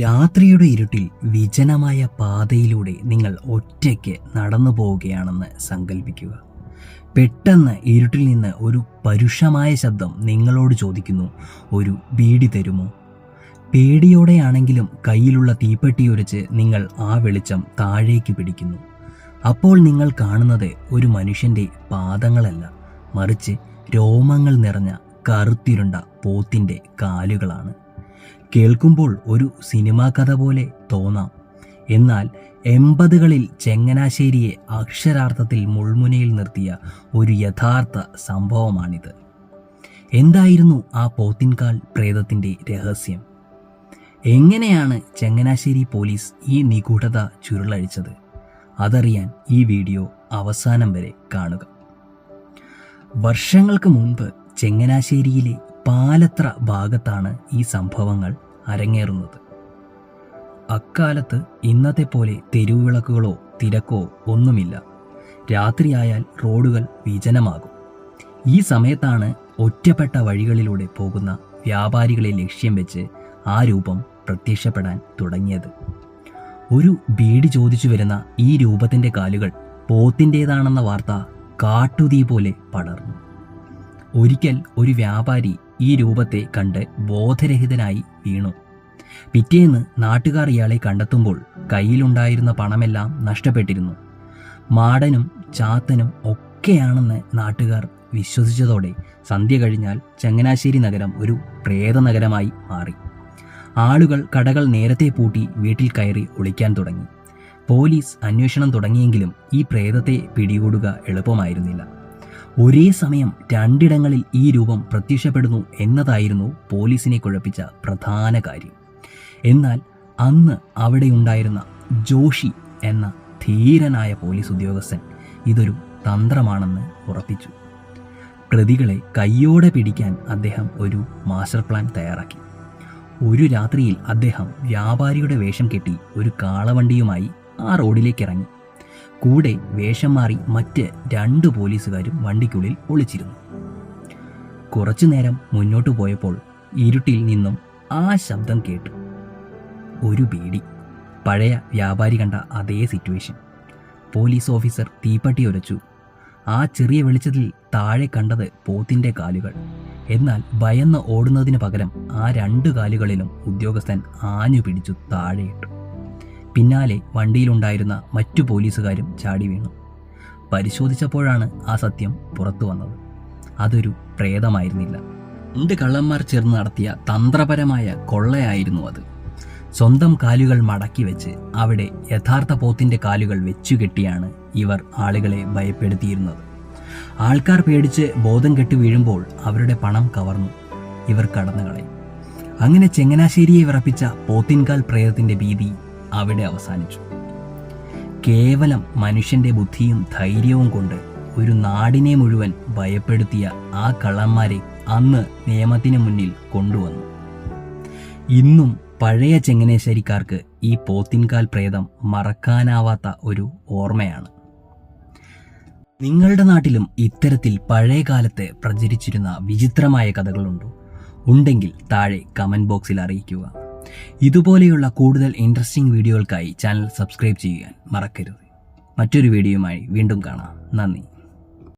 രാത്രിയുടെ ഇരുട്ടിൽ വിജനമായ പാതയിലൂടെ നിങ്ങൾ ഒറ്റയ്ക്ക് നടന്നു പോവുകയാണെന്ന് സങ്കല്പിക്കുക പെട്ടെന്ന് ഇരുട്ടിൽ നിന്ന് ഒരു പരുഷമായ ശബ്ദം നിങ്ങളോട് ചോദിക്കുന്നു. ഒരു ബീഡി തരുമോ? പേടിയോടെയാണെങ്കിലും കയ്യിലുള്ള തീപ്പെട്ടി ഉരച്ച് നിങ്ങൾ ആ വെളിച്ചം താഴേക്ക് പിടിക്കുന്നു. അപ്പോൾ നിങ്ങൾ കാണുന്നത് ഒരു മനുഷ്യന്റെ പാദങ്ങളല്ല. മറിച്ച് രോമങ്ങൾ നിറഞ്ഞ കറുത്തിരുണ്ട പോത്തിന്റെ കാലുകളാണ്. കേൾക്കുമ്പോൾ ഒരു സിനിമാ കഥ പോലെ തോന്നാം. എന്നാൽ എൺപതുകളിൽ ചെങ്ങനാശ്ശേരിയെ അക്ഷരാർത്ഥത്തിൽ മുൾമുനയിൽ നിർത്തിയ ഒരു യഥാർത്ഥ സംഭവമാണിത്. എന്തായിരുന്നു ആ പോത്തിൻകാൽ പ്രേതത്തിന്റെ രഹസ്യം? എങ്ങനെയാണ് ചങ്ങനാശ്ശേരി പോലീസ് ഈ നിഗൂഢത ചുരുളഴിച്ചത്? അതറിയാൻ ഈ വീഡിയോ അവസാനം വരെ കാണുക. വർഷങ്ങൾക്ക് മുൻപ് ചെങ്ങനാശ്ശേരിയിലെ പാലത്ര ഭാഗത്താണ് ഈ സംഭവങ്ങൾ അരങ്ങേറുന്നത്. അക്കാലത്ത് ഇന്നത്തെ പോലെ തെരുവിളക്കുകളോ തിരക്കോ ഒന്നുമില്ല. രാത്രിയായാൽ റോഡുകൾ വിജനമാകും. ഈ സമയത്താണ് ഒറ്റപ്പെട്ട വഴികളിലൂടെ പോകുന്ന വ്യാപാരികളെ ലക്ഷ്യം വെച്ച് ആ രൂപം പ്രത്യക്ഷപ്പെടാൻ തുടങ്ങിയത്. ഒരു ബീഡി ചോദിച്ചു വരുന്ന ഈ രൂപത്തിന്റെ കാലുകൾ പോത്തിന്റേതാണെന്ന വാർത്ത കാട്ടുതീ പോലെ പടർന്നു. ഒരിക്കൽ ഒരു വ്യാപാരി ഈ രൂപത്തെ കണ്ട് ബോധരഹിതനായി വീണു. പിറ്റേന്ന് നാട്ടുകാർ ഇയാളെ കണ്ടെത്തുമ്പോൾ കയ്യിലുണ്ടായിരുന്ന പണമെല്ലാം നഷ്ടപ്പെട്ടിരുന്നു. മാടനും ചാത്തനും ഒക്കെയാണെന്ന് നാട്ടുകാർ വിശ്വസിച്ചതോടെ സന്ധ്യ കഴിഞ്ഞാൽ ചങ്ങനാശ്ശേരി നഗരം ഒരു പ്രേത നഗരമായി മാറി. ആളുകൾ കടകൾ നേരത്തെ പൂട്ടി വീട്ടിൽ കയറി ഒളിക്കാൻ തുടങ്ങി. പോലീസ് അന്വേഷണം തുടങ്ങിയെങ്കിലും ഈ പ്രേതത്തെ പിടികൂടുക എളുപ്പമായിരുന്നില്ല. ഒരേ സമയം രണ്ടിടങ്ങളിൽ ഈ രൂപം പ്രത്യക്ഷപ്പെടുന്നു എന്നതായിരുന്നു പോലീസിനെ കുഴപ്പിച്ച പ്രധാന കാര്യം. എന്നാൽ അന്ന് അവിടെയുണ്ടായിരുന്ന ജോഷി എന്ന ധീരനായ പോലീസ് ഉദ്യോഗസ്ഥൻ ഇതൊരു തന്ത്രമാണെന്ന് ഉറപ്പിച്ചു. പ്രതികളെ കയ്യോടെ പിടിക്കാൻ അദ്ദേഹം ഒരു മാസ്റ്റർ പ്ലാൻ തയ്യാറാക്കി. ഒരു രാത്രിയിൽ അദ്ദേഹം വ്യാപാരിയുടെ വേഷം കെട്ടി ഒരു കാളവണ്ടിയുമായി ആ റോഡിലേക്ക് ഇറങ്ങി കൂടെ വേഷം മാറി മറ്റ് രണ്ട് പോലീസുകാരും വണ്ടിക്കുള്ളിൽ ഒളിച്ചിരുന്നു. കുറച്ചു നേരം മുന്നോട്ട് പോയപ്പോൾ ഇരുട്ടിൽ നിന്നും ആ ശബ്ദം കേട്ടു. ഒരു പേടി പഴയ വ്യാപാരി കണ്ട അതേ സിറ്റുവേഷൻ. പോലീസ് ഓഫീസർ തീപ്പട്ടി ഉരച്ചു ആ ചെറിയ വെളിച്ചത്തിൽ താഴെ കണ്ടത് പോത്തിന്റെ കാലുകൾ. എന്നാൽ ഭയന്ന് ഓടുന്നതിന് പകരം ആ രണ്ട് കാലുകളിലും ഉദ്യോഗസ്ഥൻ ആഞ്ഞു പിടിച്ചു താഴെയിട്ടു പിന്നാലെ വണ്ടിയിലുണ്ടായിരുന്ന മറ്റു പോലീസുകാരും ചാടി വീണു. പരിശോധിച്ചപ്പോഴാണ് ആ സത്യം പുറത്തു വന്നത്. അതൊരു പ്രേതമായിരുന്നില്ല. രണ്ട് കള്ളന്മാർ ചേർന്ന് നടത്തിയ തന്ത്രപരമായ കൊള്ളയായിരുന്നു അത്. സ്വന്തം കാലുകൾ മടക്കി വെച്ച് അവിടെ യഥാർത്ഥ പോത്തിന്റെ കാലുകൾ വെച്ചുകെട്ടിയാണ് ഇവർ ആളുകളെ ഭയപ്പെടുത്തിയിരുന്നത്. ആൾക്കാർ പേടിച്ച് ബോധം കെട്ടി വീഴുമ്പോൾ അവരുടെ പണം കവർന്നു. ഇവർ കടന്നുകളയും. അങ്ങനെ ചെങ്ങനാശ്ശേരിയെ വിറപ്പിച്ച പോത്തിൻകാൽ പ്രേതത്തിന്റെ ഭീതി അവിടെ അവസാനിച്ചു. കേവലം മനുഷ്യന്റെ ബുദ്ധിയും ധൈര്യവും കൊണ്ട് ഒരു നാടിനെ മുഴുവൻ ഭയപ്പെടുത്തിയ ആ കള്ളന്മാരെ അന്ന് നിയമത്തിന് മുന്നിൽ കൊണ്ടുവന്നു. ഇന്നും പഴയ ചെങ്ങനേശ്ശേരിക്കാർക്ക് ഈ പോത്തിൻകാൽ പ്രേതം മറക്കാനാവാത്ത ഒരു ഓർമ്മയാണ്. നിങ്ങളുടെ നാട്ടിലും ഇത്തരത്തിൽ പഴയ കാലത്ത് പ്രചരിച്ചിരുന്ന വിചിത്രമായ കഥകളുണ്ടോ. ഉണ്ടെങ്കിൽ താഴെ കമന്റ് ബോക്സിൽ അറിയിക്കുക. ഇതുപോലെയുള്ള കൂടുതൽ ഇൻട്രസ്റ്റിംഗ് വീഡിയോകൾക്കായി ചാനൽ സബ്സ്ക്രൈബ് ചെയ്യാൻ മറക്കരുത്. മറ്റൊരു വീഡിയോയുമായി വീണ്ടും കാണാം. നന്ദി.